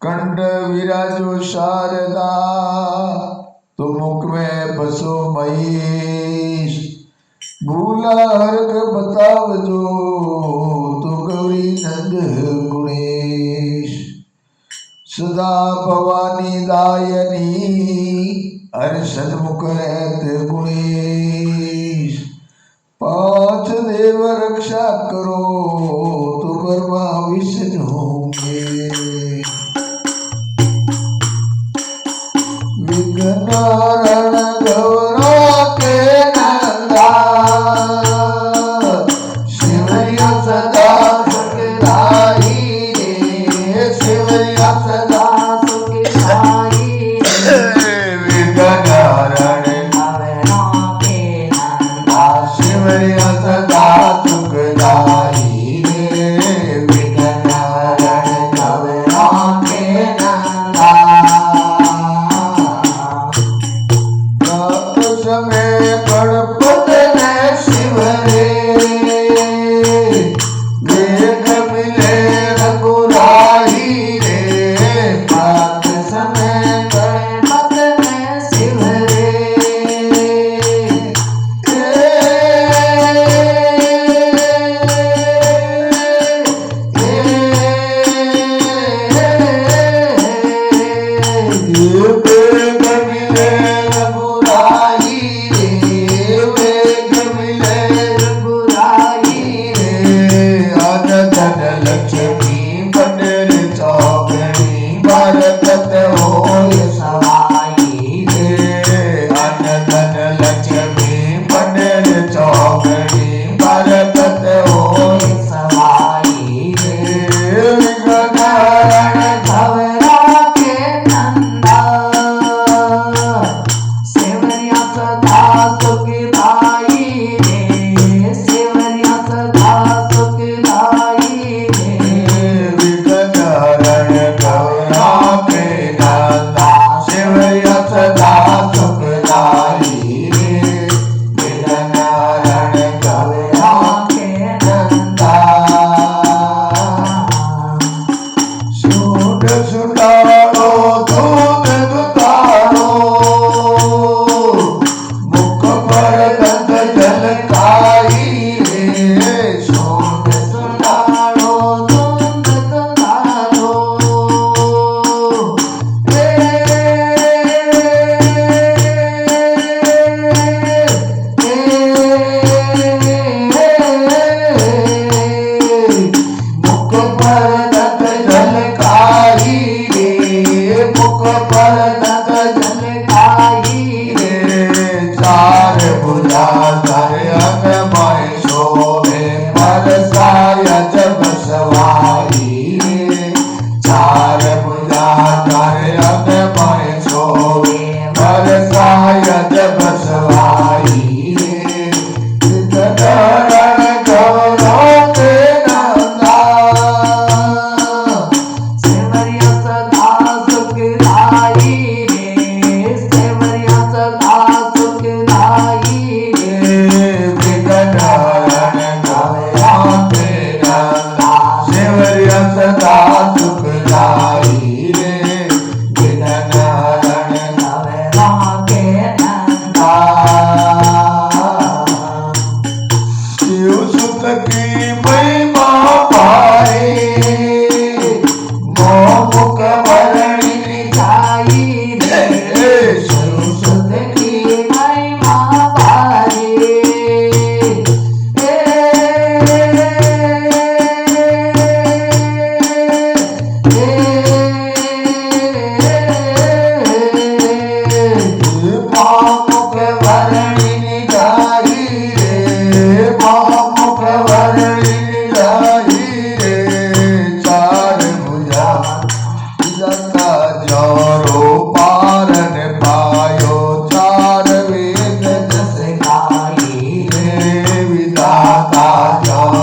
કંઠ વિરાજો શારદા, તો મુખ મેં બસો મહીશ. ભૂલા હર્ગ બતાવજો, તો ગૌરી નંદ ગુણેશ. સદા ભવાની દાયની હર સદમુખ રહેત ગુણેશ. પાથ દેવ રક્ષા કરો भगवा विष्णु होंगे विघ्नारण गौरा के नंदा शिवया सदा सुखदाई शिवया सदा सुखदाई विघ्नारण মধু God.